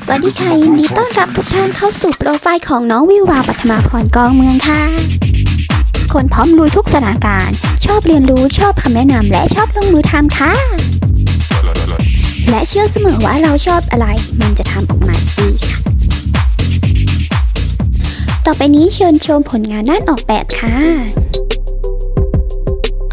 สวัสดีค่ะยินดีต้อนรับทุกท่านเข้าสู่โปรไฟล์ของน้องวิววาปัทมาพรกองเมืองค่ะ คนพร้อมลุยทุกสถานการณ์ ชอบเรียนรู้ชอบคำแนะนำและชอบลงมือทำค่ะ และเชื่อเสมอว่าเราชอบอะไร มันจะทำออกมาดีค่ะ ต่อไปนี้เชิญชมผลงานด้านออกแบบค่ะ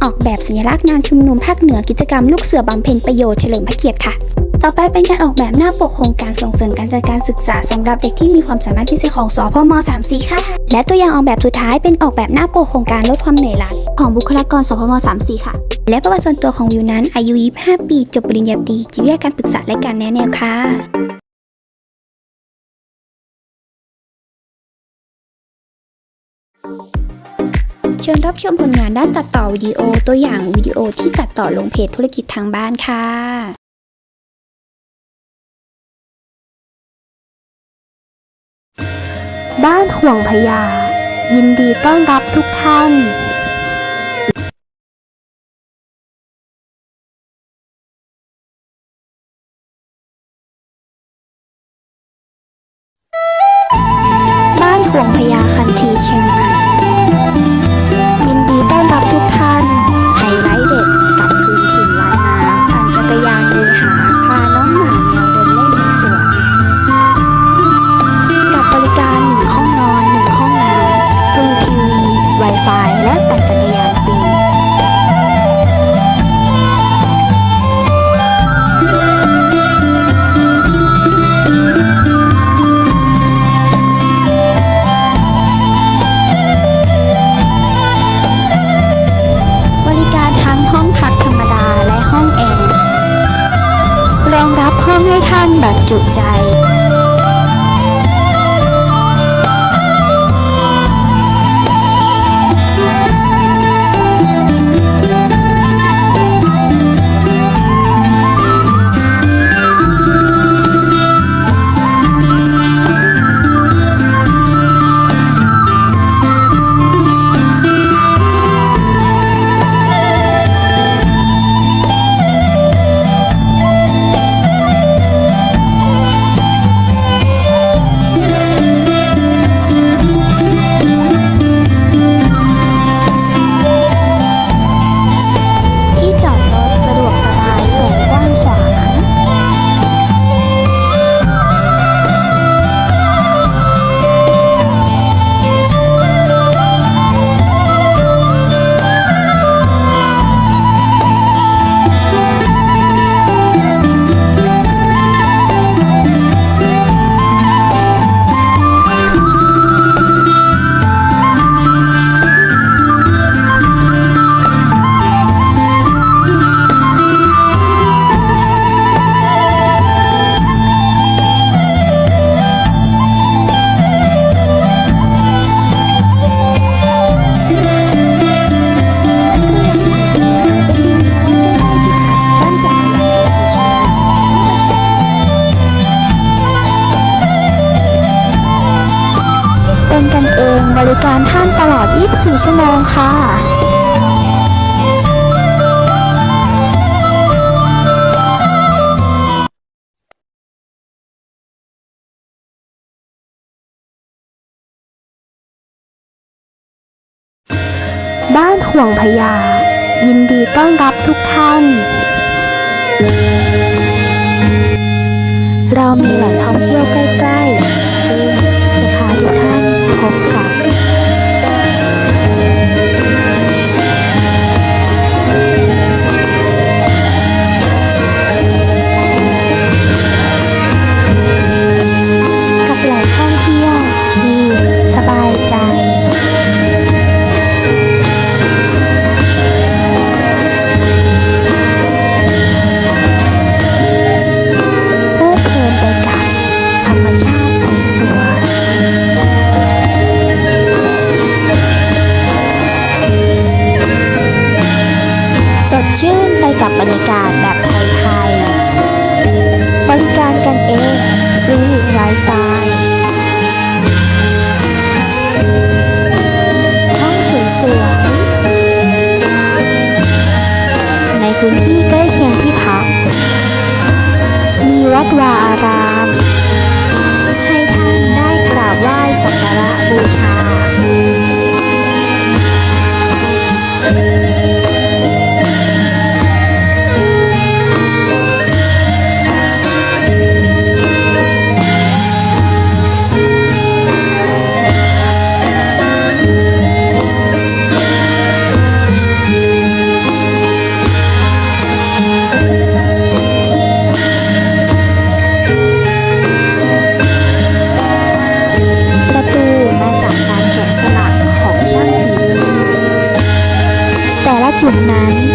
ออกแบบสัญลักษณ์งานชุมนุมภาคเหนือกิจกรรมลูกเสือบำเพ็ญประโยชน์เฉลิมพระเกียรติค่ะ ต่อไปเป็นการออกแบบหน้าปกโครงการส่งเสริมการจัดการศึกษาสำหรับเด็กที่มีความสามารถพิเศษของสพม34 ค่ะ และตัวอย่างออกแบบสุดท้ายเป็นออกแบบหน้าปกโครงการลดความเหนื่อยล้าของบุคลากรสพม34 ค่ะ และประวัติส่วนตัวของวิวนั้นอายุ 25 ปี จบปริญญาตรีจิตวิทยาการปรึกษาและการแนะแนวค่ะเชิญรับชมผลงานด้านตัดต่อวิดีโอตัวอย่างวิดีโอที่ตัดต่อลงเพจธุรกิจทางบ้านค่ะ บ้านห่วงพญายินดีต้อนรับทุกท่านบ้านห่วงพญาคันทีเชียงใหม่ ให้ท่านแบบจุใจ เป็นกันเองบริการท่านตลอด 24 ชั่วโมงค่ะบ้านห่วงพญายินดีต้อนรับทุกท่าน เรามีแหล่งท่องเที่ยวใกล้ ท่ ชื่นไปกับบรรยากาศแบบไทยๆ บริการกันเองซื้ไรไฟห้องสวยๆ ในพื้นที่ใกล้เคียงที่พัก มีวัดวาอาราม ให้ท่านได้กราบไหว้สักการะบูชา นั้นล้วน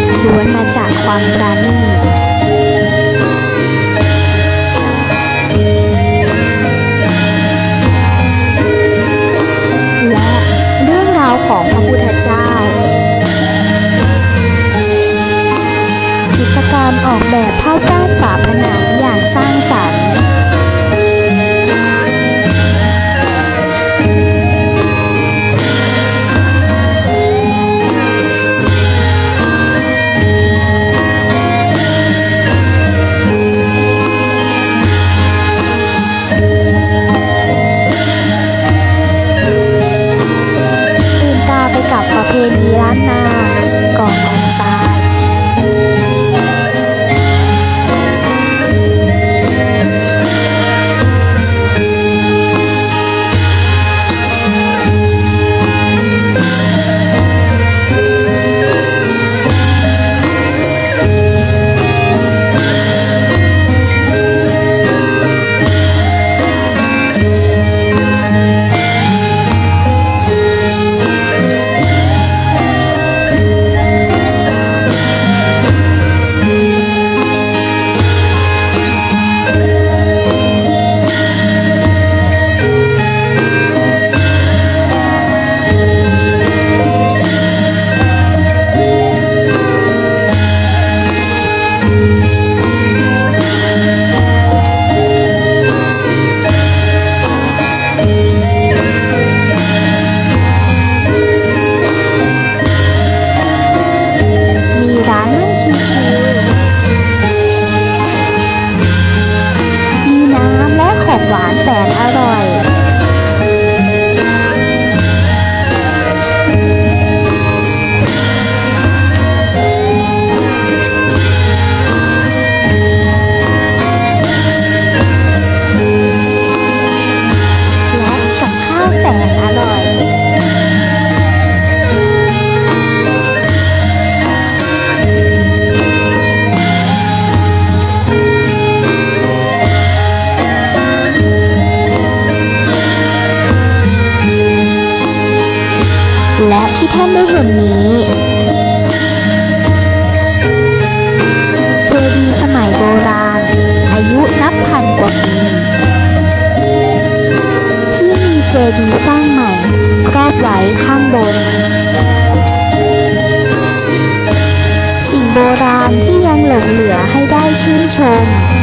home.